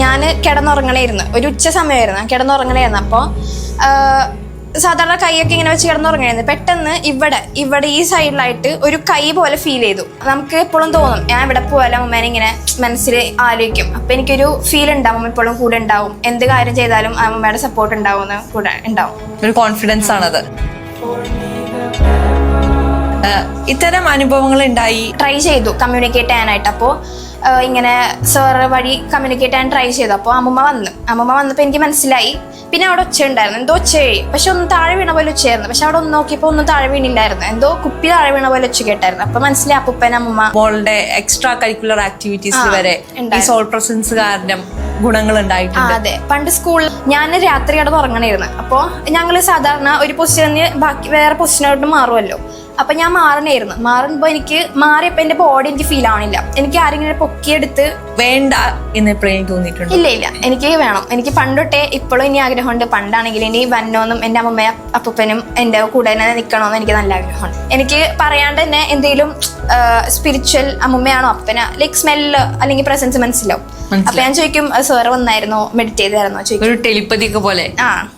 ഞാൻ കിടന്നുറങ്ങണേയിരുന്നു. ഒരു ഉച്ച സമയമായിരുന്നു. കിടന്നുറങ്ങണേയിരുന്നു. അപ്പോൾ സാധാരണ കൈയൊക്കെ ഇങ്ങനെ വെച്ച് കിടന്നുറങ്ങായിരുന്നു പെട്ടെന്ന് ഇവിടെ ഇവിടെ ഈ സൈഡിലായിട്ട് ഒരു കൈ പോലെ ഫീൽ ചെയ്തു. നമുക്ക് എപ്പോഴും തോന്നും ഞാൻ ഇവിടെ പോയാലും അമ്മേനെ ഇങ്ങനെ മനസ്സിൽ ആലോചിക്കും. അപ്പം എനിക്കൊരു ഫീൽ ഉണ്ടാവും അമ്മ എപ്പോഴും കൂടെ ഉണ്ടാവും. എന്ത് കാര്യം ചെയ്താലും അമ്മയുടെ സപ്പോർട്ട് ഉണ്ടാവും കൂടെ ഉണ്ടാവും. ഒരു കോൺഫിഡൻസ് ആണത്. ഇത്തരം അനുഭവങ്ങൾ ഉണ്ടായി? ട്രൈ ചെയ്തു കമ്മ്യൂണിക്കേറ്റ് ചെയ്യാനായിട്ട്. അപ്പോൾ ഇങ്ങനെ സോറ വഴി കമ്മ്യൂണിക്കേറ്റ് ചെയ്യാൻ ട്രൈ ചെയ്തു. അപ്പോൾ അമ്മമ്മ വന്നു. അമ്മമ്മ വന്നപ്പോൾ എനിക്ക് മനസ്സിലായി. പിന്നെ അവിടെ ഒച്ച ഉണ്ടായിരുന്നു. എന്തോ ഒച്ചയായി പക്ഷെ ഒന്ന് താഴെ വീണ പോലെ ഒച്ചയായിരുന്നു പക്ഷെ അവിടെ ഒന്ന് നോക്കിയപ്പോൾ ഒന്നും താഴെ വീണില്ലായിരുന്നു. എന്തോ കുപ്പി താഴെ വീണ പോലെ ഒച്ച കേട്ടായിരുന്നു. അപ്പൊ മനസ്സിലായി അപ്പൂപ്പൻ അമ്മമ്മ മോളുടെ എക്സ്ട്രാ കരിക്കുലർ ആക്ടിവിറ്റീസ് വരെ സോൾ പ്രസൻസ് കാരണം ഗുണങ്ങൾ ഉണ്ടായിട്ടുണ്ട്. അതെ. പണ്ട് സ്കൂളിൽ ഞാൻ രാത്രി കിടന്ന് ഉറങ്ങണായിരുന്നു. അപ്പോൾ ഞങ്ങൾ സാധാരണ ഒരു പൊസിഷനിൽ ബാക്കി വേറെ പൊസിഷനോട്ട് മാറുമല്ലോ അപ്പൊ ഞാൻ മാറണായിരുന്നു. മാറുമ്പോൾ എനിക്ക് മാറിയപ്പോൾ എന്റെ ബോഡി എനിക്ക് ഫീൽ ആവണില്ല. എനിക്ക് ആരെങ്കിലും പൊക്കിയെടുത്ത് വേണ്ട എന്ന് എപ്പോഴും തോന്നിയിട്ടുണ്ട്. ഇല്ല ഇല്ല. എനിക്ക് വേണം. എനിക്ക് പണ്ടൊട്ടേ ഇപ്പോഴും ഇനി ആഗ്രഹമുണ്ട്. പണ്ടാണെങ്കിൽ ഇനി വന്നോന്നും എന്റെ അമ്മമ്മയും അപ്പൂപ്പനും എന്റെ കൂടെ തന്നെ നിൽക്കണമെന്ന് എനിക്ക് നല്ല ആഗ്രഹമുണ്ട്. എനിക്ക് പറയാണ്ട് തന്നെ എന്തെങ്കിലും സ്പിരിച്വൽ അമ്മമ്മയാണോ അപ്പന? ലൈക്ക് സ്മെല്ല് അല്ലെങ്കിൽ പ്രസൻസ് മനസ്സിലാവും. അപ്പൊ ഞാൻ ചോദിക്കും സാറ് വന്നായിരുന്നോ? മെഡിറ്റേറ്റ് ചെയ്തായിരുന്നോ? ചോദിക്കും. ഒരു ടെലിപ്പതി പോലെ. ആ.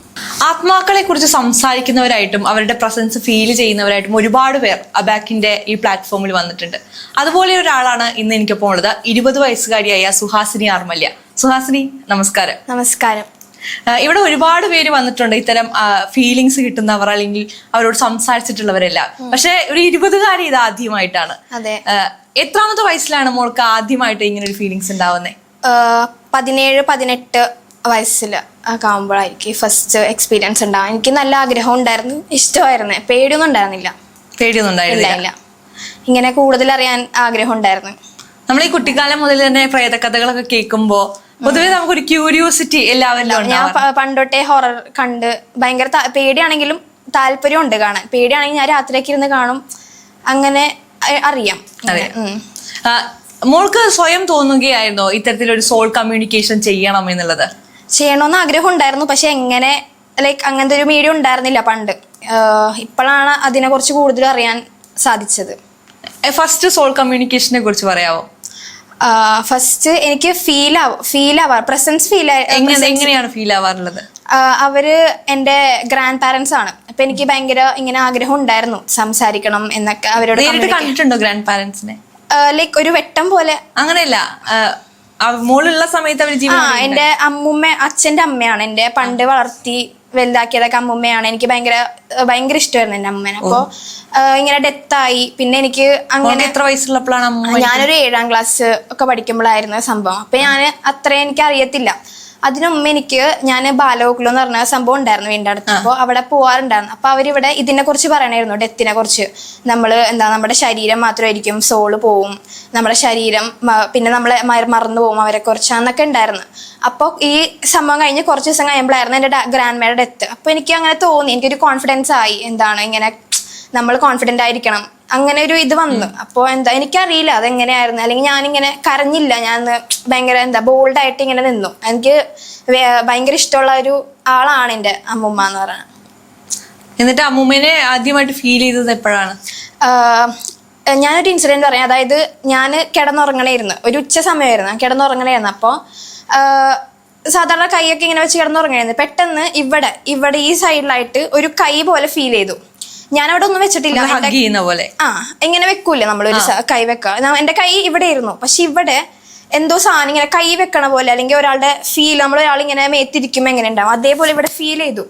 ആത്മാക്കളെ കുറിച്ച് സംസാരിക്കുന്നവരായിട്ടും അവരുടെ പ്രസൻസ് ഫീൽ ചെയ്യുന്നവരായിട്ടും ഒരുപാട് പേർ അബാക്കിന്റെ ഈ പ്ലാറ്റ്ഫോമിൽ വന്നിട്ടുണ്ട്. അതുപോലെ ഒരാളാണ് ഇന്ന് എനിക്കൊപ്പം ഉള്ളത്. ഇരുപത് വയസ്സുകാരിയായ സുഹാസിനി ആർമല്യ. സുഹാസിനി നമസ്കാരം. നമസ്കാരം. ഇവിടെ ഒരുപാട് പേര് വന്നിട്ടുണ്ട് ഇത്തരം ഫീലിങ്സ് കിട്ടുന്നവർ അല്ലെങ്കിൽ അവരോട് സംസാരിച്ചിട്ടുള്ളവരെല്ലാം. പക്ഷെ ഒരു ഇരുപതുകാരി ഇത് ആദ്യമായിട്ടാണ്. എത്രാമത്തെ വയസ്സിലാണ് മോൾക്ക് ആദ്യമായിട്ട് ഇങ്ങനെ ഒരു ഫീലിങ്സ് ഉണ്ടാവുന്നത് പതിനേഴ് പതിനെട്ട് വയസ്സിൽ ഒക്കെ ആകുമ്പോഴായിരിക്കും ഫസ്റ്റ് എക്സ്പീരിയൻസ് ഉണ്ടാവും എനിക്ക് നല്ല ആഗ്രഹം ഉണ്ടായിരുന്നു. ഇഷ്ടമായിരുന്നു. പേടിയൊന്നും ഉണ്ടായിരുന്നില്ല. പേടിയൊന്നും ഉണ്ടായിരുന്നില്ല. ഇങ്ങനെ കൂടുതൽ അറിയാൻ ആഗ്രഹം ഉണ്ടായിരുന്നു. നമ്മൾ ഈ കുട്ടിക്കാലം മുതൽ തന്നെ പ്രേതകഥകളൊക്കെ കേൾക്കുമ്പോ പൊതുവെ നമുക്കൊരു ക്യൂരിയോസിറ്റി എല്ലാവരിലും ഞാൻ പണ്ടോട്ടേ ഹൊറർ കണ്ട് ഭയങ്കര പേടിയാണെങ്കിലും താല്പര്യം ഉണ്ട് കാണാൻ. പേടിയാണെങ്കിൽ ഞാൻ രാത്രിയൊക്കെ ഇരുന്ന് കാണും. അങ്ങനെ അറിയാം. മോൾക്ക് സ്വയം തോന്നുകയായിരുന്നോ ഇത്തരത്തിലൊരു സോൾ കമ്മ്യൂണിക്കേഷൻ ചെയ്യണം എന്നുള്ളത്? ചെയ്യണമെന്ന് ആഗ്രഹം ഉണ്ടായിരുന്നു പക്ഷെ എങ്ങനെ ലൈക്ക് അങ്ങനത്തെ ഒരു മീഡിയ ഉണ്ടായിരുന്നില്ല പണ്ട്. ഇപ്പോഴാണ് അതിനെ കുറിച്ച് കൂടുതൽ അറിയാൻ സാധിച്ചത്. ഫസ്റ്റ് സോൾ കമ്മ്യൂണിക്കേഷനെ കുറിച്ച് പറയാമോ ഫസ്റ്റ് എനിക്ക് ഫീൽ ആവും ഫീൽ ആവാ പ്രസൻസ് ഫീൽ എങ്ങനെ എങ്ങനെയാണ് ഫീൽ ആവാറുള്ളത്? അവർ എന്റെ ഗ്രാൻഡ് പാരൻസ് ആണ് അപ്പൊ എനിക്ക് ഭയങ്കര ഇങ്ങനെ ആഗ്രഹം ഉണ്ടായിരുന്നു. സംസാരിക്കണം എന്നൊക്കെ അവരോട് കണ്ടിട്ടുണ്ടോ ഗ്രാൻഡ് പാരന്റ്സിനെ ലൈക്ക് ഒരു വെട്ടം പോലെ. അങ്ങനെയല്ല. മോളുള്ള സമയത്ത് അവർ ആ എന്റെ അമ്മുമ്മ അച്ഛന്റെ അമ്മയാണ് എന്റെ പണ്ട് വളർത്തി വലുതാക്കിയതൊക്കെ അമ്മുമ്മയാണ്. എനിക്ക് ഭയങ്കര ഭയങ്കര ഇഷ്ടമായിരുന്നു എന്റെ അമ്മേനെ അപ്പൊ ഇങ്ങനെ ഡെത്തായി പിന്നെ എനിക്ക് അങ്ങനെ എത്ര വയസ്സുള്ളപ്പോഴാണ് ഞാനൊരു ഏഴാം ക്ലാസ് ഒക്കെ പഠിക്കുമ്പോഴായിരുന്നു സംഭവം. അപ്പൊ ഞാൻ അത്രയും എനിക്ക് അറിയത്തില്ല അതിനു മുമ്പ് എനിക്ക് ഞാൻ ബാലഗോകുലം എന്ന് പറഞ്ഞ സംഭവം ഉണ്ടായിരുന്നു വീണ്ടും അടുത്ത്. അപ്പോൾ അവിടെ പോവാറുണ്ടായിരുന്നു. അപ്പൊ അവരിവിടെ ഇതിനെ കുറിച്ച് പറയണായിരുന്നു. ഡെത്തിനെ കുറിച്ച്. നമ്മൾ എന്താ നമ്മുടെ ശരീരം മാത്രമായിരിക്കും സോൾ പോവും. നമ്മുടെ ശരീരം പിന്നെ നമ്മളെ മറന്നു പോകും അവരെ കുറിച്ച് എന്നൊക്കെ ഉണ്ടായിരുന്നു. അപ്പോൾ ഈ സംഭവം കഴിഞ്ഞ് കുറച്ച് ദിവസം കഴിയുമ്പോഴായിരുന്നു എന്റെ ഗ്രാൻഡ് മേയുടെ ഡെത്ത് അപ്പോൾ എനിക്ക് അങ്ങനെ തോന്നി. എനിക്കൊരു കോൺഫിഡൻസ് ആയി. എന്താണ് ഇങ്ങനെ നമ്മൾ കോൺഫിഡന്റ് ആയിരിക്കണം. അങ്ങനെ ഒരു ഇത് വന്നു. അപ്പോൾ എന്താ എനിക്കറിയില്ല അതെങ്ങനെയായിരുന്നു. അല്ലെങ്കിൽ ഞാനിങ്ങനെ കരഞ്ഞില്ല. ഞാൻ ഭയങ്കര എന്താ ബോൾഡ് ആയിട്ട് ഇങ്ങനെ നിന്നു. എനിക്ക് ഭയങ്കര ഇഷ്ടമുള്ള ഒരു ആളാണ് എന്റെ അമ്മുമ്മ എന്ന് പറയുന്നത് എന്നിട്ട് അമ്മൂമ്മേനെ ആദ്യമായിട്ട് ഫീൽ ചെയ്തത് എപ്പോഴാണ്? ഞാനൊരു ഇൻസിഡന്റ് പറയാം. അതായത് ഞാൻ കിടന്നുറങ്ങണായിരുന്നു. ഒരു ഉച്ച സമയമായിരുന്നു. കിടന്നുറങ്ങണായിരുന്നു. അപ്പോൾ സാധാരണ കൈയൊക്കെ ഇങ്ങനെ വെച്ച് കിടന്നുറങ്ങണായിരുന്നു. പെട്ടെന്ന് ഇവിടെ ഇവിടെ ഈ സൈഡിലായിട്ട് ഒരു കൈ പോലെ ഫീൽ ചെയ്തു. ഞാൻ അവിടെ ഒന്നും വെച്ചിട്ടില്ല ഹഗ് ചെയ്യുന്ന പോലെ. ആ ഇങ്ങനെ വെക്കൂലേ നമ്മളൊരു ഒരു കൈ വെക്ക. എന്റെ കൈ ഇവിടെ ഇരുന്നു പക്ഷെ ഇവിടെ എന്തോ സാധനം ഇങ്ങനെ കൈ വെക്കണ പോലെ അല്ലെങ്കിൽ ഒരാളുടെ ഫീൽ നമ്മൾ ഒരാൾ ഇങ്ങനെ മേത്തിരിക്കുമ്പോൾ എങ്ങനെ ഉണ്ടാവും? അതേപോലെ ഇവിടെ ഫീൽ ചെയ്തു.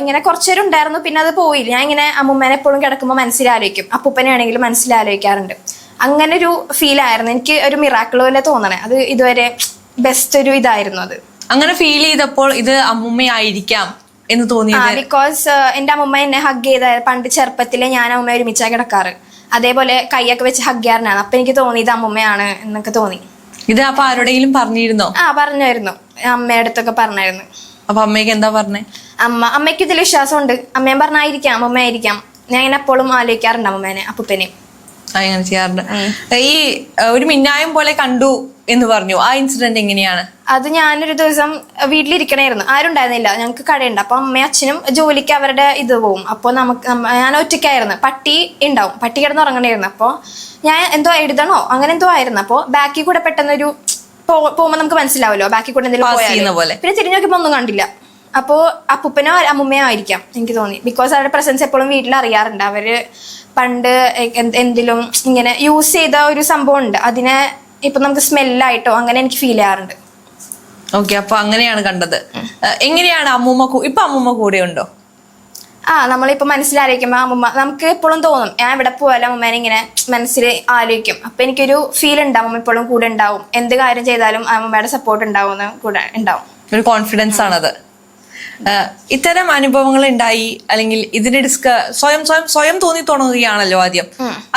ഇങ്ങനെ കുറച്ചേരം ഉണ്ടായിരുന്നു പിന്നെ അത് പോയില്ല. ഞാൻ ഇങ്ങനെ അമ്മുമ്മേനെ എപ്പോഴും കിടക്കുമ്പോൾ മനസ്സിലാലോചിക്കും അപ്പൂപ്പനെ ആണെങ്കിലും മനസ്സിലാലോചിക്കാറുണ്ട് അങ്ങനെ ഒരു ഫീൽ ആയിരുന്നു. എനിക്ക് ഒരു മിറാക്കിൾ പോലെ തോന്നണേ. അത് ഇതുവരെ ബെസ്റ്റ് ഒരു ഇതായിരുന്നു അത്. അങ്ങനെ ഫീൽ ചെയ്തപ്പോൾ ഇത് അമ്മൂമ്മയായിരിക്കാം. എന്ന് തോന്നിയത്? ബിക്കോസ് എന്റെ അമ്മമ്മ എന്നെ ഹഗ് ചെയ്ത പണ്ട് ചെറുപ്പത്തിലെ ഞാൻ അമ്മ ഒരുമിച്ചാ കിടക്കാറ്. അതേപോലെ കൈയൊക്കെ വെച്ച് ഹഗ് ചെയ്യാറുണ്ടായിരുന്നു. അപ്പൊ എനിക്ക് തോന്നി ഇത് അമ്മമ്മയാണ് എന്നൊക്കെ തോന്നി. ഇത് അപ്പൊ ആരോടെങ്കിലും പറഞ്ഞിരുന്നോ? ആ പറഞ്ഞായിരുന്നു. അമ്മയുടെ അടുത്തൊക്കെ പറഞ്ഞായിരുന്നു. അപ്പൊ അമ്മയ്ക്ക് എന്താ പറഞ്ഞേ? അമ്മ അമ്മയ്ക്ക് ഇതിൽ വിശ്വാസമുണ്ട്. അമ്മയും പറഞ്ഞായിരിക്കാം അമ്മമ്മയായിരിക്കാം. ഞാൻ ഇങ്ങനെ എപ്പോഴും ആലോചിക്കാറുണ്ട് അമ്മമ്മേനെ അപ്പൂപ്പനെയും. അങ്ങനെ ചെയ്യാറുണ്ട്. ഈ ഒരു മിന്നായം പോലെ കണ്ടു എന്ന് പറഞ്ഞു. ആ ഇൻസിഡന്റ് എങ്ങനെയാണ്? അത് ഞാനൊരു ദിവസം വീട്ടിലിരിക്കണായിരുന്നു. ആരും ഉണ്ടായിരുന്നില്ല. ഞങ്ങൾക്ക് കടയുണ്ട്. അപ്പൊ അമ്മയും അച്ഛനും ജോലിക്ക് അവരുടെ ഇത് പോവും. അപ്പോൾ നമുക്ക് ഞാൻ ഒറ്റയ്ക്കായിരുന്നു. പട്ടി ഉണ്ടാവും. പട്ടി കിടന്ന് ഉറങ്ങണായിരുന്നു. അപ്പോൾ ഞാൻ എന്തോ എഴുതണോ? അങ്ങനെ എന്തോ ആയിരുന്നു. അപ്പോൾ ബാക്കിൽ കൂടെ പെട്ടെന്നൊരു പോകുമ്പോൾ നമുക്ക് മനസ്സിലാവല്ലോ. ബാക്കി കൂടെ എന്തെങ്കിലും. പിന്നെ തിരിഞ്ഞു നോക്കിയപ്പോ ഒന്നും കണ്ടില്ല. അപ്പോ അപ്പൂപ്പനോ അമ്മുമ്മയോ ആയിരിക്കാം എനിക്ക് തോന്നി. ബിക്കോസ് അവരുടെ പ്രസൻസ് എപ്പോഴും വീട്ടിൽ അറിയാറുണ്ട് അവർ പണ്ട് എന്തെങ്കിലും എന്തിലും ഇങ്ങനെ യൂസ് ചെയ്ത ഒരു സംഭവം ഉണ്ട് അതിനെ ഇപ്പൊ നമുക്ക് സ്മെല്ലായിട്ടോ അങ്ങനെ എനിക്ക് ഫീൽ ചെയ്യാറുണ്ട്. ഓക്കെ അപ്പൊ അങ്ങനെയാണ് കണ്ടത്. എങ്ങനെയാണ് അമ്മൂമ്മ ഇപ്പൊ അമ്മൂമ്മ കൂടെ ഉണ്ടോ? ആ നമ്മളിപ്പോ മനസ്സിലാലോചിക്കുമ്പോ അമ്മൂമ്മ നമുക്ക് എപ്പോഴും തോന്നും ഞാൻ ഇവിടെ പോയാലും അമ്മൂമ്മേനെ ഇങ്ങനെ മനസ്സിൽ ആലോചിക്കും. അപ്പൊ എനിക്കൊരു ഫീൽ ഉണ്ടാവും അമ്മ ഇപ്പോഴും കൂടെ ഉണ്ടാവും. എന്ത് കാര്യം ചെയ്താലും അമ്മൂമ്മയുടെ സപ്പോർട്ട് ഉണ്ടാവും കൂടെ ഉണ്ടാവും. ഒരു കോൺഫിഡൻസ് ആണത്. ഇത്തരം അനുഭവങ്ങൾ ഉണ്ടായി അല്ലെങ്കിൽ ഇതിനെ ഡിസ്ക സ്വയം സ്വയം സ്വയം തോന്നി തുടങ്ങുകയാണല്ലോ ആദ്യം.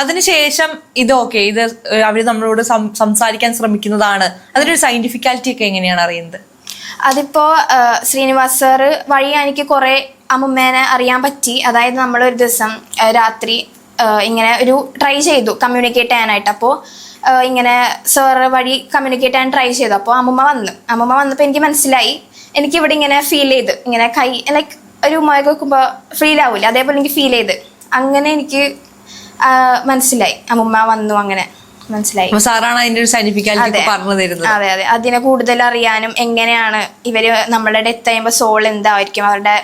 അതിനുശേഷം ഇത് ഓക്കെ ഇത് അവർ അവർ നമ്മളോട് സംസാരിക്കാൻ ശ്രമിക്കുന്നതാണ്. അതിനൊരു സയന്റിഫിക്കാലിറ്റി ഒക്കെ എങ്ങനെയാണ് അറിയുന്നത്? അതിപ്പോ ശ്രീനിവാസ് സാറ് വഴി എനിക്ക് കുറെ അമ്മുമ്മേനെ അറിയാൻ പറ്റി. അതായത് നമ്മൾ ഒരു ദിവസം രാത്രി ഇങ്ങനെ ഒരു ട്രൈ ചെയ്തു കമ്മ്യൂണിക്കേറ്റ് ചെയ്യാനായിട്ട്. അപ്പോൾ ഇങ്ങനെ സാറ് വഴി കമ്മ്യൂണിക്കേറ്റ് ചെയ്യാൻ ട്രൈ ചെയ്തു. അപ്പോൾ അമ്മുമ്മ വന്നു. അമ്മുമ്മ വന്നപ്പോൾ എനിക്ക് മനസ്സിലായി. എനിക്ക് ഇവിടെ ഇങ്ങനെ ഫീൽ ചെയ്ത്. ഇങ്ങനെ കൈ ലൈക്ക് ഒരു മഴ വെക്കുമ്പോൾ ഫീൽ ആവില്ല അതേപോലെ എനിക്ക് ഫീൽ ചെയ്ത്. അങ്ങനെ എനിക്ക് മനസ്സിലായി. അമ്മുമ്മ വന്നു അങ്ങനെ. മനസ്സിലായി. സാറാണ് അതിന്റെ ഒരു പറഞ്ഞു തരുന്നത്. അതെ അതെ. അതിനെ കൂടുതൽ അറിയാനും എങ്ങനെയാണ് ഇവർ നമ്മളുടെ ഡെത്ത് ചെയ്യുമ്പോൾ സോൾ എന്തായിരിക്കും അവരുടെ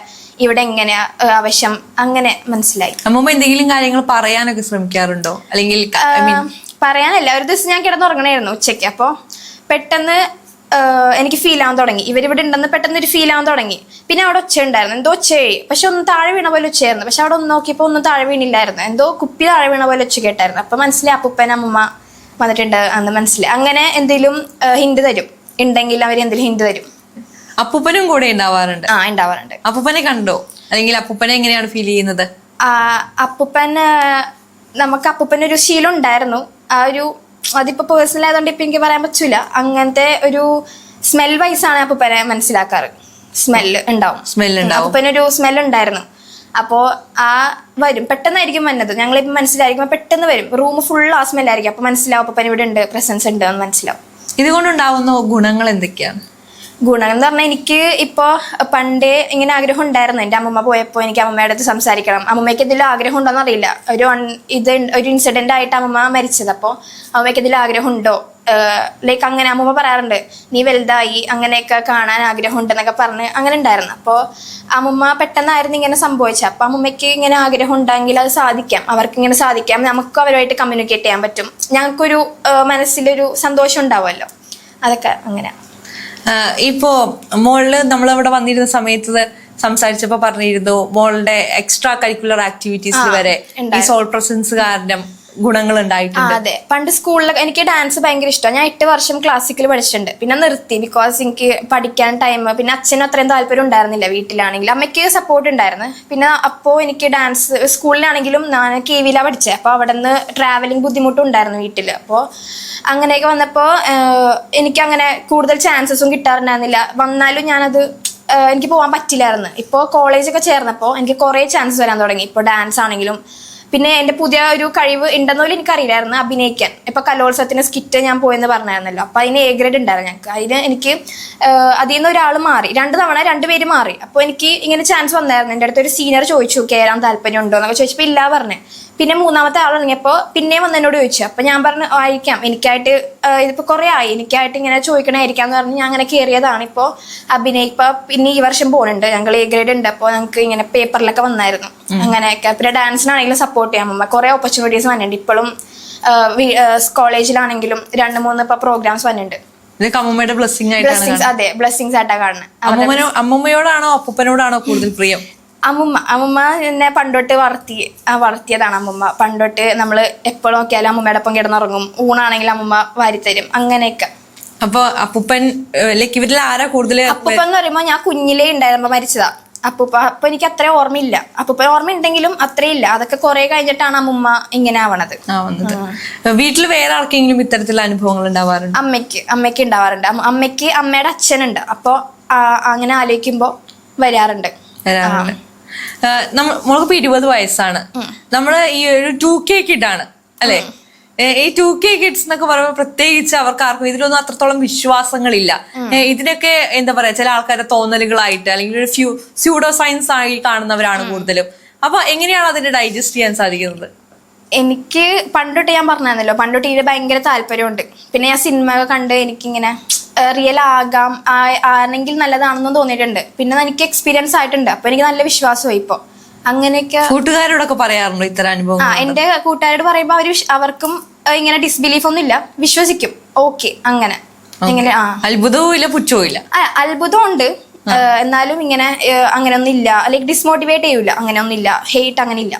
ഇവിടെ എങ്ങനെയാ ആവശ്യം. അങ്ങനെ മനസ്സിലായി. അമ്മൂമ്മ എന്തെങ്കിലും കാര്യങ്ങൾ പറയാനൊക്കെ ശ്രമിക്കാറുണ്ടോ? അല്ലെങ്കിൽ പറയാനല്ല. ഒരു ദിവസം ഞാൻ കിടന്നുറങ്ങണായിരുന്നു ഉച്ചയ്ക്ക്. അപ്പോൾ പെട്ടെന്ന് എനിക്ക് ഫീൽ ആവാൻ തുടങ്ങി. ഇവരിവിടെ ഉണ്ടെന്ന് പെട്ടെന്ന് ഒരു ഫീൽ ആവാൻ തുടങ്ങി. പിന്നെ അവിടെ ഒച്ച ഉണ്ടായിരുന്നു. എന്തോ ഒച്ചയായി പക്ഷെ ഒന്ന് താഴെ വീണ പോലെ ഒച്ചയായിരുന്നു പക്ഷെ അവിടെ ഒന്ന് നോക്കിയപ്പോൾ ഒന്നും താഴെ വീണില്ലായിരുന്നു. എന്തോ കുപ്പി താഴെ വീണ പോലെ ഒച്ച കേട്ടായിരുന്നു. അപ്പൊ മനസ്സിലായി അപ്പൂപ്പൻ അമ്മമ്മ വന്നിട്ടുണ്ട് അന്ന് മനസ്സിലായി. അങ്ങനെ എന്തെങ്കിലും ഹിന്റ് തരും. ഉണ്ടെങ്കിൽ അവർ എന്തെങ്കിലും ഹിന്റ് തരും. അപ്പൂപ്പനും കൂടെ ഉണ്ടാവാറുണ്ട്? ആ ഉണ്ടാവാറുണ്ട്. അപ്പൂപ്പനെ കണ്ടോ? അല്ലെങ്കിൽ അപ്പൂപ്പനെ എങ്ങനെയാണ് ഫീൽ ചെയ്യുന്നത്? അപ്പൂപ്പൻ നമുക്ക് അപ്പൂപ്പൻ ഒരു ശീലം ഉണ്ടായിരുന്നു. ആ ഒരു അതിപ്പോ പേഴ്സണൽ ആയതുകൊണ്ട് ഇപ്പൊ എനിക്ക് പറയാൻ പറ്റില്ല അങ്ങനത്തെ ഒരു സ്മെൽ വൈസ് ആണ് അപ്പൊ പറയാൻ മനസ്സിലാക്കാറ്. സ്മെല്ല് ഉണ്ടാവും. സ്മെൽ ഉണ്ടാവും. ഒരു സ്മെൽ ഉണ്ടായിരുന്നു. അപ്പോ ആ വരും. പെട്ടെന്നായിരിക്കും വന്നത്. ഞങ്ങൾ ഇപ്പൊ മനസ്സിലായിരിക്കും. പെട്ടെന്ന് വരും. റൂം ഫുൾ ആ സ്മെല്ലായിരിക്കും അപ്പൊ മനസ്സിലാവും അപ്പൂപ്പൻ ഇവിടെ ഉണ്ട് പ്രസൻസ് ഉണ്ട് എന്ന് മനസ്സിലാവും. ഇതുകൊണ്ടുണ്ടാവുന്ന ഗുണങ്ങൾ എന്തൊക്കെയാണ്? ഗുണം എന്ന് പറഞ്ഞാൽ എനിക്ക് ഇപ്പോൾ പണ്ടേ ഇങ്ങനെ ആഗ്രഹം ഉണ്ടായിരുന്നു. എന്റെ അമ്മമ്മ പോയപ്പോൾ എനിക്ക് അമ്മമ്മയുടെ അടുത്ത് സംസാരിക്കണം. അമ്മമ്മയ്ക്ക് എന്തെങ്കിലും ആഗ്രഹം ഉണ്ടോന്ന് അറിയില്ല. ഒരു ഇത് ഒരു ഇൻസിഡന്റ് ആയിട്ട് അമ്മമ്മ മരിച്ചത്. അപ്പോൾ അമ്മമ്മയ്ക്ക് എന്തെങ്കിലും ആഗ്രഹം ഉണ്ടോ? ലൈക്ക് അങ്ങനെ അമ്മമ്മ പറയാറുണ്ട് നീ വലുതായി അങ്ങനെയൊക്കെ കാണാൻ ആഗ്രഹം ഉണ്ടെന്നൊക്കെ പറഞ്ഞ് അങ്ങനെ ഉണ്ടായിരുന്നു. അപ്പോൾ അമ്മമ്മ പെട്ടെന്നായിരുന്നു ഇങ്ങനെ സംഭവിച്ചത്. അപ്പോൾ അമ്മമ്മയ്ക്ക് ഇങ്ങനെ ആഗ്രഹം ഉണ്ടെങ്കിൽ അത് സാധിക്കാം. അവർക്ക് ഇങ്ങനെ സാധിക്കാം. നമുക്ക് അവരുമായിട്ട് കമ്മ്യൂണിക്കേറ്റ് ചെയ്യാൻ പറ്റും. ഞങ്ങൾക്കൊരു മനസ്സിലൊരു സന്തോഷം ഉണ്ടാവുമല്ലോ. അതൊക്കെ അങ്ങനെ ആഹ് ഇപ്പോ മോളിൽ നമ്മളിവിടെ വന്നിരുന്ന സമയത്ത് സംസാരിച്ചപ്പോ പറഞ്ഞിരുന്നു മോളുടെ എക്സ്ട്രാ കരിക്കുലർ ആക്ടിവിറ്റീസ് വരെ ഈ സോൾ പ്രസൻസ് കാരണം ഗുണങ്ങൾ ഉണ്ടായിട്ടുണ്ട് അതെ. പണ്ട് സ്കൂളിൽ എനിക്ക് ഡാൻസ് ഭയങ്കര ഇഷ്ടമാണ് ഞാൻ എട്ട് വർഷം ക്ലാസിക്കൽ പഠിച്ചിട്ടുണ്ട്. പിന്നെ നിർത്തി. ബിക്കോസ് എനിക്ക് പഠിക്കാൻ ടൈം പിന്നെ അച്ഛനും അത്രയും താല്പര്യം ഉണ്ടായിരുന്നില്ല വീട്ടിലാണെങ്കിൽ. അമ്മയ്ക്ക് സപ്പോർട്ട് ഉണ്ടായിരുന്നു. പിന്നെ അപ്പോൾ എനിക്ക് ഡാൻസ് സ്കൂളിലാണെങ്കിലും ഞാൻ കെ വിയിലാണ് പഠിച്ചത് അപ്പോൾ അവിടെ നിന്ന് ട്രാവലിംഗ് ബുദ്ധിമുട്ടും ഉണ്ടായിരുന്നു വീട്ടിൽ അപ്പോൾ അങ്ങനെയൊക്കെ വന്നപ്പോൾ എനിക്ക് അങ്ങനെ കൂടുതൽ ചാൻസസും കിട്ടാറുണ്ടായിരുന്നില്ല. വന്നാലും ഞാനത് എനിക്ക് പോകാൻ പറ്റില്ലായിരുന്നു. ഇപ്പോൾ കോളേജൊക്കെ ചേർന്നപ്പോൾ എനിക്ക് കുറേ ചാൻസസ് വരാൻ തുടങ്ങി. ഇപ്പോൾ ഡാൻസ് ആണെങ്കിലും പിന്നെ എന്റെ പുതിയ ഒരു കഴിവ് ഉണ്ടെന്നോലും എനിക്കറിയില്ലായിരുന്നു അഭിനയിക്കാൻ. ഇപ്പൊ കലോത്സവത്തിന് സ്കിറ്റ് ഞാൻ പോയെന്ന് പറഞ്ഞായിരുന്നല്ലോ. അപ്പൊ അതിന് എ ഗ്രേഡ് ഉണ്ടായിരുന്നു ഞങ്ങൾക്ക് അതിന് എനിക്ക് അതിൽ നിന്ന് ഒരാൾ മാറി. രണ്ട് തവണ രണ്ടുപേര് മാറി. അപ്പോൾ എനിക്ക് ഇങ്ങനെ ചാൻസ് വന്നായിരുന്നു. എന്റെ അടുത്ത് ഒരു സീനിയർ ചോദിച്ചു കയറാൻ താല്പര്യം ഉണ്ടോ എന്നൊക്കെ ചോദിച്ചപ്പോൾ ഇല്ല പറഞ്ഞു. പിന്നെ മൂന്നാമത്തെ ആൾ ഇറങ്ങിയപ്പോൾ പിന്നെയും വന്ന് എന്നോട് ചോദിച്ചു. അപ്പൊ ഞാൻ പറഞ്ഞു ആയിരിക്കാം. എനിക്കായിട്ട് ഇതിപ്പോ കുറെ ആയി. എനിക്കായിട്ട് ഇങ്ങനെ ചോദിക്കണായിരിക്കാം എന്ന് പറഞ്ഞ് ഞാൻ അങ്ങനെ കയറിയതാണ് ഇപ്പോൾ അഭിനയിപ്പോ പിന്നെ ഈ വർഷം പോകുന്നുണ്ട് ഞങ്ങൾ എ ഗ്രേഡ് ഉണ്ട്. അപ്പോൾ ഞങ്ങൾക്ക് ഇങ്ങനെ പേപ്പറിലൊക്കെ വന്നായിരുന്നു. അങ്ങനെയൊക്കെ. പിന്നെ ഡാൻസിനാണെങ്കിലും സപ്പോർട്ട് ചെയ്യാൻ പോകുമ്പോൾ കുറെ ഓപ്പർച്യൂണിറ്റീസ് വന്നിട്ടുണ്ട്. ഇപ്പോഴും കോളേജിലാണെങ്കിലും രണ്ട് മൂന്ന് ഇപ്പൊ പ്രോഗ്രാംസ് വന്നിട്ടുണ്ട്. ഇതൊക്കെ അമ്മൂമ്മയുടെ ബ്ലെസ്സിങ് ആയിട്ടാണ് അതെ. ബ്ലെസ്സിങ്സ് ആയിട്ടാണ് കാണുന്നത്. അമ്മൂമ്മയോടാണോ അപ്പൂപ്പനോടാണോ കൂടുതൽ പ്രിയം? അമ്മുമ്മ അമ്മുമ്മ എന്നെ പണ്ടോട്ട് വളർത്തി വളർത്തിയതാണ് അമ്മുമ്മ. പണ്ടോട്ട് നമ്മൾ എപ്പോഴും നോക്കിയാലും അമ്മുമ്മയുടെ ഒപ്പം കിടന്നുറങ്ങും. ഊണാണെങ്കിൽ അമ്മുമ്മ വാരിത്തരും. അങ്ങനെയൊക്കെ. അപ്പൊ അപ്പൂപ്പൻ ലൈക്ക് ഇവരിൽ ആരാ കൂടുതൽ അപ്പൂപ്പ എന്ന് പറയുമ്പോൾ ഞാൻ കുഞ്ഞിലേ ഉണ്ടായിരുന്നപ്പോ മരിച്ചതാ. അപ്പൂപ്പ അപ്പൊ എനിക്ക് അത്ര ഓർമ്മയില്ല. അപ്പൂപ്പ ഓർമ്മയുണ്ടെങ്കിലും അത്രയില്ല. അതൊക്കെ കുറെ കഴിഞ്ഞിട്ടാണ് അമ്മുമ്മ ഇങ്ങനെ ആവണത്. ആവുന്നത് വീട്ടിൽ വേറെ ആർക്കെങ്കിലും ഇത്തരത്തിലുള്ള അനുഭവങ്ങൾ ഉണ്ടാവാറുണ്ട്? അമ്മയ്ക്ക് അമ്മയ്ക്ക് ഉണ്ടാവാറുണ്ട്. അമ്മ- അമ്മയ്ക്ക് അമ്മയുടെ അച്ഛനുണ്ട്. അപ്പോൾ അങ്ങനെ ആലോചിക്കുമ്പോ വരാറുണ്ട്. വരാറുണ്ട്. ആഹ് നമ്മ- നമ്മൾക്കിപ്പോ ഇരുപത് വയസ്സാണ്. നമ്മൾ ഈ ഒരു ടു കെ കിഡാണ് അല്ലെ? ഈ ടു കെ കിഡ്സ് എന്നൊക്കെ പറയുമ്പോൾ പ്രത്യേകിച്ച് അവർക്ക് ആർക്കും ഇതിലൊന്നും അത്രത്തോളം വിശ്വാസങ്ങളില്ല. ഇതിനൊക്കെ എന്താ പറയാ ചില ആൾക്കാരുടെ തോന്നലുകളായിട്ട് അല്ലെങ്കിൽ ഒരു ഫ്യൂ സ്യൂഡോ സയൻസ് ആയി കാണുന്നവരാണ് കൂടുതലും. അപ്പൊ എങ്ങനെയാണ് അതിന്റെ ഡൈജസ്റ്റ് ചെയ്യാൻ സാധിക്കുന്നത്? എനിക്ക് പണ്ടൊട്ട് ഞാൻ പറഞ്ഞാന്നല്ലോ പണ്ടൊട്ട് ഇതിന് ഭയങ്കര താല്പര്യമുണ്ട്. പിന്നെ ഞാൻ സിനിമ കണ്ട് എനിക്കിങ്ങനെ റിയൽ ആകാം ആ- ആണെങ്കിൽ നല്ലതാണെന്നും തോന്നിയിട്ടുണ്ട്. പിന്നെ എനിക്ക് എക്സ്പീരിയൻസ് ആയിട്ടുണ്ട്. അപ്പൊ എനിക്ക് നല്ല വിശ്വാസമായി ഇപ്പൊ. അങ്ങനെയൊക്കെ കൂട്ടുകാരോടൊക്കെ പറയാറുണ്ടോ ഇത്തരം ആ അനുഭവം എന്റെ കൂട്ടുകാരോട് പറയുമ്പോ അവർ അവർക്കും ഇങ്ങനെ ഡിസ്ബിലീഫ് ഒന്നും ഇല്ല. വിശ്വസിക്കും. ഓക്കെ അങ്ങനെ. ഇങ്ങനെ ആ. അത്ഭുതവും ഇല്ല പുച്ഛവും ഇല്ല? ആ, അത്ഭുതമുണ്ട് എന്നാലും ഇങ്ങനെ അങ്ങനെ അങ്ങനെയൊന്നും ഇല്ല. അല്ലെങ്കിൽ ഡിസ്മോട്ടിവേറ്റ് ചെയ്യൂല. അങ്ങനെയൊന്നും ഇല്ല. ഹെയ്റ്റ് അങ്ങനെ ഇല്ല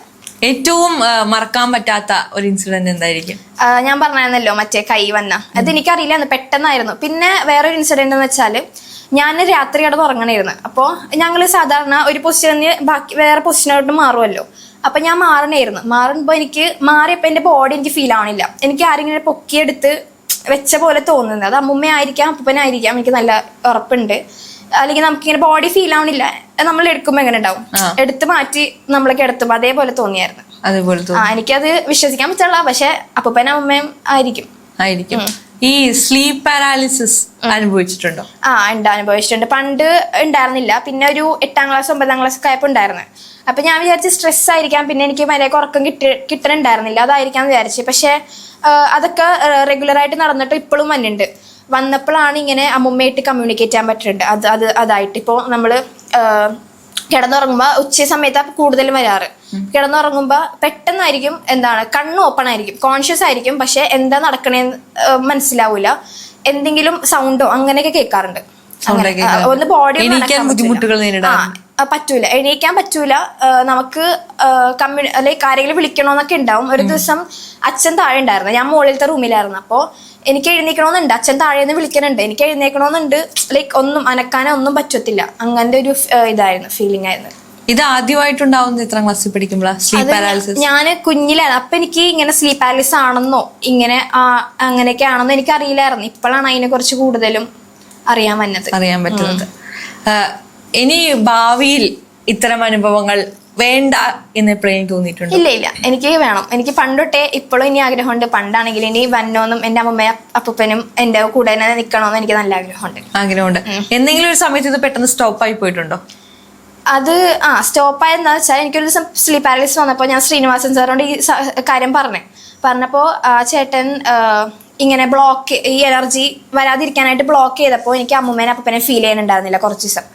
ഏറ്റവും മറക്കാൻ പറ്റാത്ത ഒരു ഇൻസിഡന്റ് എന്തായിരിക്കും? ഞാൻ പറഞ്ഞായിരുന്നല്ലോ മറ്റേ കൈ വന്ന. അത് എനിക്കറിയില്ലായിരുന്നു പെട്ടെന്നായിരുന്നു. പിന്നെ വേറൊരു ഇൻസിഡന്റ് എന്ന് വെച്ചാൽ ഞാൻ രാത്രി കിടന്ന് ഉറങ്ങണായിരുന്നു. അപ്പോൾ ഞങ്ങൾ സാധാരണ ഒരു പൊസിഷനിൽ ബാക്കി വേറെ പൊസിഷനോട്ട് മാറുമല്ലോ അപ്പൊ ഞാൻ മാറണമായിരുന്നു മാറുമ്പോൾ എനിക്ക് മാറിയപ്പോൾ എന്റെ ബോഡി എനിക്ക് ഫീൽ ആവണില്ല. എനിക്ക് ആരെങ്കിലും പൊക്കിയെടുത്ത് വെച്ച പോലെ തോന്നുന്നത്. അത് അമ്മുമ്മയായിരിക്കാം അപ്പനായിരിക്കാം എനിക്ക് നല്ല ഉറപ്പുണ്ട്. അല്ലെങ്കിൽ നമുക്ക് ഇങ്ങനെ ബോഡി ഫീൽ ആവണില്ല നമ്മൾ എടുക്കുമ്പോ എങ്ങനെ ഉണ്ടാവും? എടുത്ത് മാറ്റി നമ്മളൊക്കെ എടുത്തുമ്പോ അതേപോലെ തോന്നിയായിരുന്നു. അതേപോലെ എനിക്കത് വിശ്വസിക്കാൻ പറ്റുള്ള പക്ഷെ അപ്പൂപ്പനും അമ്മയും ആയിരിക്കും. ആയിരിക്കും. ഈ സ്ലീപ്പ് പാരാലിസിസ് അനുഭവിച്ചിട്ടുണ്ടോ? ആ ഉണ്ട്. അനുഭവിച്ചിട്ടുണ്ട്. പണ്ട് ഉണ്ടായിരുന്നില്ല. പിന്നെ ഒരു എട്ടാം ക്ലാസ് ഒമ്പതാം ക്ലാസ് ഒക്കെ ആയപ്പോൾ ഉണ്ടായിരുന്നു. അപ്പൊ ഞാൻ വിചാരിച്ചു സ്ട്രെസ് ആയിരിക്കാം. പിന്നെ എനിക്ക് മര്യാദയ്ക്ക് ഉറക്കം കിട്ടി കിട്ടണുണ്ടായിരുന്നില്ല. അതായിരിക്കാം വിചാരിച്ചു. പക്ഷെ അതൊക്കെ റെഗുലർ ആയിട്ട് നടന്നിട്ട് ഇപ്പോഴും വന്നിട്ടുണ്ട് വന്നപ്പോഴാണ് ഇങ്ങനെ അമ്മുമ്മയായിട്ട് കമ്മ്യൂണിക്കേറ്റ് ചെയ്യാൻ പറ്റുന്നുണ്ട് അത് അത് അതായിട്ട് ഇപ്പോൾ നമ്മൾ കിടന്നുറങ്ങുമ്പോൾ കിടന്നുറങ്ങുമ്പോ ഉച്ച സമയത്താണ് കൂടുതലും വരാറ്. കിടന്നുറങ്ങുമ്പോൾ പെട്ടെന്നായിരിക്കും എന്താണ് കണ്ണ് ഓപ്പൺ ആയിരിക്കും. കോൺഷ്യസ് ആയിരിക്കും പക്ഷെ എന്താ നടക്കണേന്ന് മനസ്സിലാവില്ല മനസ്സിലാവൂല. എന്തെങ്കിലും സൗണ്ടോ അങ്ങനെയൊക്കെ കേൾക്കാറുണ്ട്. ഒന്ന് ബോഡി ബുദ്ധിമുട്ടുകൾ പറ്റൂല. എണീക്കാൻ പറ്റൂല. നമുക്ക് കമ്മ്യൂണി ലൈക്ക് ആരെങ്കിലും വിളിക്കണമെന്നൊക്കെ ഉണ്ടാവും. ഒരു ദിവസം അച്ഛൻ താഴെ ഉണ്ടായിരുന്നു. ഞാൻ മുകളിലത്തെ റൂമിലായിരുന്നു. അപ്പോൾ എനിക്ക് എഴുന്നേക്കണമെന്നുണ്ട് അച്ഛൻ താഴെ നിന്ന് വിളിക്കണുണ്ട്. എനിക്ക് എഴുന്നേക്കണമെന്നുണ്ട് ലൈക്ക് ഒന്നും അനക്കാനോ ഒന്നും പറ്റത്തില്ല. അങ്ങനത്തെ ഒരു ഇതായിരുന്നു ഫീലിംഗ് ആയിരുന്നു. ഇത് ആദ്യമായിട്ടുണ്ടാവുന്ന എത്രാം ക്ലാസ്സിൽ പഠിക്കുമ്പോഴാണ് ഞാൻ കുഞ്ഞിലാണ് അപ്പൊ എനിക്ക് ഇങ്ങനെ സ്ലീപ്പ് പാരലിസ് ആണെന്നോ ഇങ്ങനെ അങ്ങനെയൊക്കെ ആണെന്നോ എനിക്ക് അറിയില്ലായിരുന്നു ഇപ്പോഴാണ് അതിനെ കുറിച്ച് കൂടുതലും അറിയാൻ വന്നത്. അറിയാൻ പറ്റുന്നത്. ഇനി ഭാവിയിൽ ഇത്തരം അനുഭവങ്ങൾ വേണ്ട എന്ന് എപ്പോഴും തോന്നിയിട്ടുണ്ട്. ഇല്ല ഇല്ല. എനിക്ക് വേണം. എനിക്ക് പണ്ടൊട്ടേ ഇപ്പോഴും ഇനി ആഗ്രഹമുണ്ട്. പണ്ടാണെങ്കിൽ ഇനി വന്നോന്നും എന്റെ അമ്മമ്മയും അപ്പൂപ്പനും എന്റെ കൂടെ തന്നെ നിൽക്കണമെന്ന് എനിക്ക് നല്ല ആഗ്രഹമുണ്ട്. ആഗ്രഹമുണ്ട്. എന്തെങ്കിലും ഒരു സമയത്ത് ഇത് പെട്ടെന്ന് സ്റ്റോപ്പ് ആയി പോയിട്ടുണ്ടോ? അത് ആ സ്റ്റോപ്പ് ആയെന്ന് വെച്ചാൽ എനിക്കൊരു ദിവസം സ്ലീപ്പ് പാരലിസ് വന്നപ്പോൾ ഞാൻ ശ്രീനിവാസൻ സാറിനോട് ഈ കാര്യം പറഞ്ഞു. പറഞ്ഞപ്പോൾ ആ ചേട്ടൻ ഇങ്ങനെ ബ്ലോക്ക് ഈ എനർജി വരാതിരിക്കാനായിട്ട് ബ്ലോക്ക് ചെയ്തപ്പോൾ എനിക്ക് അമ്മൂമ്മേനെ അപ്പനെ ഫീൽ ചെയ്യുന്നുണ്ടായിരുന്നില്ല കുറച്ച് ദിവസം.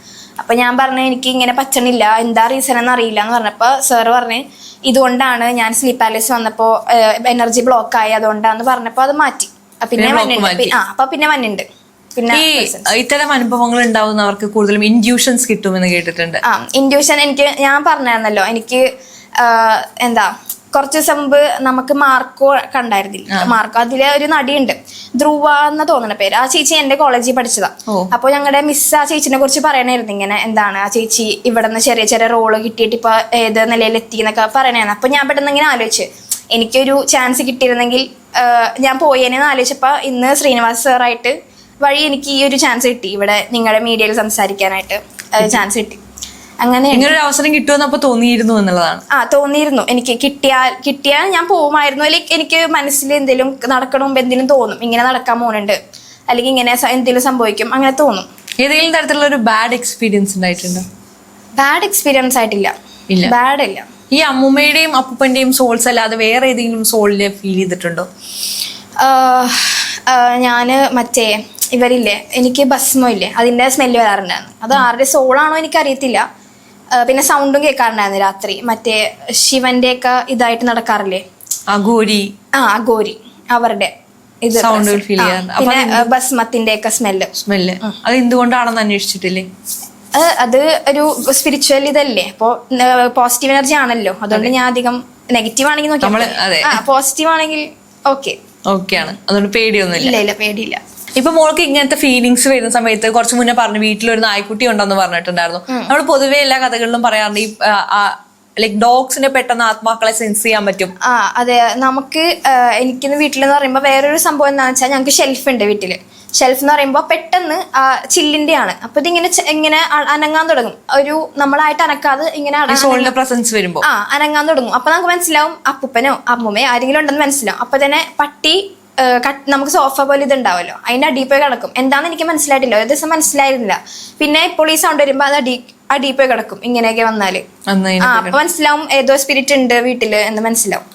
അപ്പൊ ഞാൻ പറഞ്ഞു എനിക്ക് ഇങ്ങനെ പറ്റണില്ല. എന്താ റീസൺ എന്ന് അറിയില്ല എന്ന് പറഞ്ഞപ്പോൾ സാർ പറഞ്ഞു ഇതുകൊണ്ടാണ് ഞാൻ സ്ലീപ്പ് പാലസ് വന്നപ്പോൾ എനർജി ബ്ലോക്ക് ആയി. അതുകൊണ്ടാന്ന് പറഞ്ഞപ്പോൾ അത് മാറ്റി. പിന്നെ. ആ അപ്പൊ പിന്നെ മണ്ണുണ്ട് പിന്നെ ഇത്തരം അനുഭവങ്ങൾ ഉണ്ടാവുന്നവർക്ക് കൂടുതലും ഇൻഡ്യൂഷൻസ് കിട്ടുമെന്ന് കേട്ടിട്ടുണ്ട്. ആ ഇൻഡ്യൂഷൻ എനിക്ക് ഞാൻ പറഞ്ഞായിരുന്നല്ലോ എനിക്ക് എന്താ കുറച്ച് ദിവസം മുമ്പ് നമുക്ക് മാർക്കോ കണ്ടായിരുന്നില്ല. മാർക്കോ അതിലെ ഒരു നടിയുണ്ട്. ധ്രുവ എന്ന് തോന്നുന്ന പേര്. ആ ചേച്ചി എന്റെ കോളേജിൽ പഠിച്ചതാ. അപ്പൊ അപ്പോൾ ഞങ്ങളുടെ മിസ് ആ ചേച്ചിനെ കുറിച്ച് പറയണായിരുന്നു ഇങ്ങനെ എന്താണ് ആ ചേച്ചി ഇവിടെ നിന്ന് ചെറിയ ചെറിയ റോൾ കിട്ടിയിട്ട് ഇപ്പൊ ഏത് നിലയിൽ എത്തി എന്നൊക്കെ പറയണായിരുന്നു. അപ്പൊ ഞാൻ പെട്ടെന്ന് ഇങ്ങനെ ആലോചിച്ച്. എനിക്കൊരു ചാൻസ് കിട്ടിയിരുന്നെങ്കിൽ ഞാൻ പോയേനെന്ന് ആലോചിച്ചപ്പോ ഇന്ന് ശ്രീനിവാസ് സാറായിട്ട് വഴി എനിക്ക് ഈ ഒരു ചാൻസ് കിട്ടി. ഇവിടെ നിങ്ങളുടെ മീഡിയയിൽ സംസാരിക്കാനായിട്ട് ചാൻസ് കിട്ടി. അങ്ങനെ ഇങ്ങനൊരു അവസരം കിട്ടുമെന്ന് അപ്പൊ തോന്നിയിരുന്നു എന്നുള്ളതാണ്. ആ തോന്നിയിരുന്നു. എനിക്ക് കിട്ടിയാൽ കിട്ടിയാൽ ഞാൻ പോകുമായിരുന്നു. അല്ലെങ്കിൽ എനിക്ക് മനസ്സിൽ എന്തെങ്കിലും നടക്കണ മുമ്പ് എന്തെങ്കിലും തോന്നും. ഇങ്ങനെ നടക്കാൻ പോകുന്നുണ്ട് അല്ലെങ്കിൽ ഇങ്ങനെ എന്തെങ്കിലും സംഭവിക്കും. അങ്ങനെ തോന്നും. ഏതെങ്കിലും തരത്തിലുള്ള ഒരു ബാഡ് എക്സ്പീരിയൻസ് ഉണ്ടായിട്ടുണ്ടോ? ബാഡ് എക്സ്പീരിയൻസ് ആയിട്ടില്ല. ഇല്ല. ബാഡ് അല്ല. ഈ അമ്മൂമ്മയുടെയും അപ്പൂപ്പന്റെയും സോൾസ് അല്ലാതെ വേറെ ഏതെങ്കിലും സോളിൽ ഫീൽ ചെയ്തിട്ടുണ്ടോ? ഞാൻ മറ്റേ ഇവരില്ലേ എനിക്ക് ഭസ്മം ഇല്ലേ അതിന്റെ സ്മെല്ല് വരാറുണ്ടായിരുന്നു. അത് ആരുടെ സോളാണോ എനിക്ക് അറിയത്തില്ല പിന്നെ സൗണ്ടും കേൾക്കാറുണ്ടായിരുന്നു രാത്രി. മറ്റേ ശിവന്റെ ഒക്കെ ഇതായിട്ട് നടക്കാറില്ലേ? അഘോരി. ആ അഘോരി. അവരുടെ ഇത് സൗണ്ട്. അപ്പൊ പിന്നെ ഭസ്മത്തിന്റെ ഒക്കെ സ്മെല്ല് സ്മെല്ല് അത് എന്തുകൊണ്ടാണെന്ന് അന്വേഷിച്ചിട്ടില്ലേ? അത് ഒരു സ്പിരിച്വൽ ഇതല്ലേ? അപ്പോ പോസിറ്റീവ് എനർജി ആണല്ലോ. അതുകൊണ്ട് ഞാൻ അധികം നെഗറ്റീവ് ആണെങ്കിൽ നോക്കി പോസിറ്റീവ് ആണെങ്കിൽ ഓക്കെ ഓക്കെയാണ്. അതുകൊണ്ട് പേടിയൊന്നുമില്ല. ഇല്ല ഇല്ല പേടിയില്ല. ഇപ്പൊ മോൾക്ക് ഇങ്ങനത്തെ ഫീലിങ്സ് വരുന്ന സമയത്ത് കുറച്ച് മുന്നേ പറഞ്ഞു വീട്ടിൽ ഒരു നായ്ക്കുട്ടി ഉണ്ടെന്ന് പറഞ്ഞിട്ടുണ്ടായിരുന്നു. നമ്മൾ പൊതുവെ എല്ലാ കഥകളിലും പറയാറുണ്ട് ഈ ലൈക് ഡോഗ്സിനെ പെട്ടെന്ന് ആത്മാക്കളെ സെൻസ് ചെയ്യാൻ പറ്റും. ആ അതെ. നമുക്ക് എനിക്കിന്ന് വീട്ടിലെന്ന് പറയുമ്പോൾ വേറൊരു സംഭവം എന്താണെന്ന് വെച്ചാൽ ഞങ്ങൾക്ക് ഷെൽഫ് ഉണ്ട് വീട്ടിൽ. ഷെൽഫ് എന്ന് പറയുമ്പോൾ പെട്ടെന്ന് ചില്ലിന്റെ ആണ് അപ്പൊ ഇതിങ്ങനെ ഇങ്ങനെ അനങ്ങാൻ തുടങ്ങും. ഒരു നമ്മളായിട്ട് അനക്കാതെ ഇങ്ങനെ പ്രസൻസ് വരുമ്പോൾ ആ അനങ്ങാൻ തുടങ്ങും. അപ്പൊ നമുക്ക് മനസ്സിലാവും അപ്പൂപ്പനോ അമ്മൂമ്മയോ ആരെങ്കിലും ഉണ്ടെന്ന് മനസ്സിലാവും. അപ്പൊ തന്നെ പട്ടി നമുക്ക് സോഫ പോലെ ഇത് ഉണ്ടാവുമല്ലോ അതിന്റെ അടിയിൽ പോയി കിടക്കും. എന്താണെന്ന് എനിക്ക് മനസ്സിലായിട്ടില്ല. ഒരു ദിവസം മനസ്സിലായിരുന്നില്ല. പിന്നെ ഇപ്പോൾ ഈ സൗണ്ട് വരുമ്പോൾ അത് അടി അടിയിൽ പോയി കിടക്കും. ഇങ്ങനെയൊക്കെ വന്നാൽ. അപ്പൊ മനസ്സിലാവും ഏതോ സ്പിരിറ്റ് ഉണ്ട് വീട്ടിൽ എന്ന് മനസ്സിലാവും.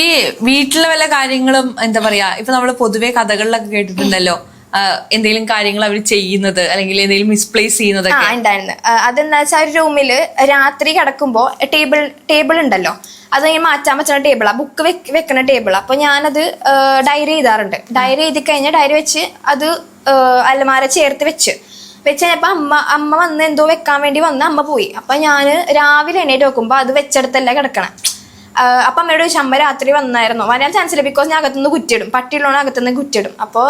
ഈ വീട്ടിലെ വല്ല കാര്യങ്ങളും എന്താ പറയാ ഇപ്പൊ നമ്മൾ പൊതുവെ കഥകളിലൊക്കെ കേട്ടിട്ടുണ്ടല്ലോ. എന്തെങ്കിലും കാര്യങ്ങൾ അവർ ചെയ്യുന്നത് അല്ലെങ്കിൽ എന്തെങ്കിലും മിസ്പ്ലേസ് ആ ചെയ്യുന്നതൊക്കെ ഉണ്ടായിരുന്നു അതെന്താ വെച്ചാൽ ഒരു റൂമിൽ രാത്രി കിടക്കുമ്പോൾ ടേബിൾ ടേബിൾ ഉണ്ടല്ലോ. അത് ഞാൻ മാറ്റാൻ പറ്റുന്ന ടേബിളാ ബുക്ക് വെക്കുന്ന ടേബിൾ അപ്പൊ ഞാനത് ഡയറി എഴുതാറുണ്ട് ഡയറി എഴുതി കഴിഞ്ഞാൽ ഡയറി വെച്ച് അത് അലമാര ചേർത്ത് വെച്ച്. വെച്ച് കഴിഞ്ഞപ്പോ അമ്മ അമ്മ വന്ന് എന്തോ വെക്കാൻ വേണ്ടി വന്ന് അമ്മ പോയി. അപ്പൊ ഞാൻ രാവിലെ എണീറ്റ് നോക്കുമ്പോ അത് വെച്ചെടുത്തല്ല കിടക്കണേ. അപ്പൊ അമ്മയുടെ ചോദിച്ചു ശമ്പ രാത്രി വന്നായിരുന്നു. വരാൻ ചാൻസ് ഇല്ല ബിക്കോസ് ഞാൻ അകത്തുനിന്ന് കുറ്റിയിടും. പട്ടിയുള്ളതാണ് അകത്തുനിന്ന് കുറ്റിയിടും. അപ്പോൾ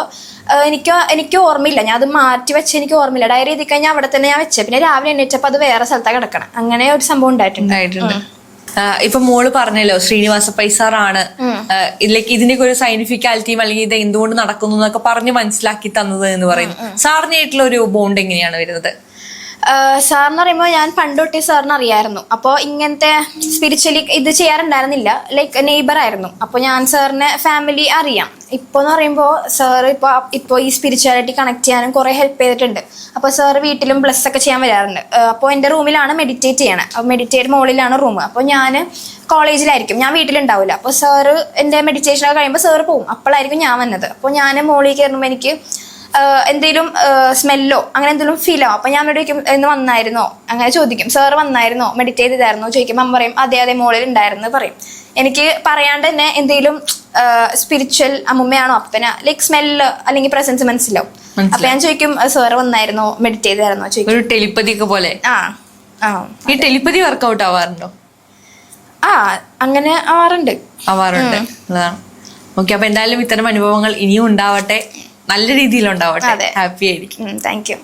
എനിക്ക് എനിക്ക് ഓർമ്മയില്ല. ഞാൻ അത് മാറ്റി വെച്ച് എനിക്ക് ഓർമ്മയില്ല. ഡയറി എഴുതി കഴിഞ്ഞാൽ അവിടെ തന്നെ ഞാൻ വെച്ചത് പിന്നെ രാവിലെ എണീറ്റപ്പോൾ അത് വേറെ സ്ഥലത്താണ് കിടക്കണം. അങ്ങനെ ഒരു സംഭവം ഉണ്ടായിട്ടുണ്ട്. ഇപ്പൊ മോൾ പറഞ്ഞല്ലോ ശ്രീനിവാസ പൈസാറാണ്. ഇതിലേക്ക് ഇതിന്റെയൊക്കെ ഒരു സയന്റിഫിക്കാലിറ്റിയും അല്ലെങ്കിൽ ഇത് എന്തുകൊണ്ട് നടക്കുന്നു എന്നൊക്കെ പറഞ്ഞ് മനസ്സിലാക്കി തന്നത് എന്ന് പറയുന്നു. സാറിനായിട്ടുള്ള ഒരു ബോണ്ട് എങ്ങനെയാണ് വരുന്നത്? സാറിന് പറയുമ്പോൾ ഞാൻ പണ്ടൊട്ടേ സാറിന് അറിയായിരുന്നു. അപ്പോൾ ഇങ്ങനത്തെ സ്പിരിച്വലി ഇത് ചെയ്യാറുണ്ടായിരുന്നില്ല. ലൈക്ക് നെയ്ബർ ആയിരുന്നു. അപ്പോൾ ഞാൻ സാറിനെ ഫാമിലി അറിയാം. ഇപ്പോൾ എന്ന് പറയുമ്പോൾ സാർ ഇപ്പോൾ ഇപ്പോൾ ഈ സ്പിരിച്വാലിറ്റി കണക്ട് ചെയ്യാനും കുറേ ഹെൽപ്പ് ചെയ്തിട്ടുണ്ട്. അപ്പോൾ സാർ വീട്ടിലും ബ്ലസ് ഒക്കെ ചെയ്യാൻ വരാറുണ്ട്. അപ്പോൾ എന്റെ റൂമിലാണ് മെഡിറ്റേറ്റ് അപ്പോൾ മെഡിറ്റേറ്റ് മുകളിലാണ് റൂം അപ്പോൾ ഞാൻ കോളേജിലായിരിക്കും ഞാൻ വീട്ടിലുണ്ടാവില്ല അപ്പോൾ സാറ് എന്റെ മെഡിറ്റേഷനൊക്കെ കഴിയുമ്പോൾ സാറ് പോകും അപ്പോഴായിരിക്കും ഞാൻ വന്നത്. അപ്പോൾ ഞാൻ മുകളിൽ കയറുമ്പോൾ എനിക്ക് എന്തേലും സ്മെല്ലോ അങ്ങനെ എന്തെങ്കിലും ഫീലോ അപ്പൊ ഞാൻ ഇവിടെ ചോദിക്കും ഇന്ന് വന്നായിരുന്നോ? അങ്ങനെ ചോദിക്കും സാർ വന്നായിരുന്നോ? മെഡിറ്റേറ്റ് ചെയ്തായിരുന്നോ? ചോദിക്കുമ്പോൾ അമ്മ പറയും അതെ അതെ മോളിൽ ഉണ്ടായിരുന്നു പറയും. എനിക്ക് പറയാണ്ട് തന്നെ എന്തെങ്കിലും സ്പിരിച്വൽ അമ്മുമ്മയാണോ? അപ്പന ലൈക്ക് സ്മെല്ല് അല്ലെങ്കിൽ പ്രസൻസ് മനസ്സിലാവും. അപ്പൊ ഞാൻ ചോദിക്കും സാർ വന്നായിരുന്നോ? മെഡിറ്റേറ്റ് ചെയ്തായിരുന്നോ? ചോദിക്കും. ഒരു ടെലിപ്പതി ഒക്കെ പോലെ. ആ ആ. ഈ ടെലിപ്പതി വർക്കൗട്ട് ആവാറുണ്ടോ? ആ അങ്ങനെ ആവാറുണ്ട്. ആവാറുണ്ട്. അതാണ്. ഓക്കെ അപ്പൊ എന്തായാലും ഇത്തരം അനുഭവങ്ങൾ ഇനിയും ഉണ്ടാവട്ടെ. നല്ല രീതിയിൽ ഉണ്ടാവട്ടെ ഹാപ്പി ആയിരിക്കും. Thank you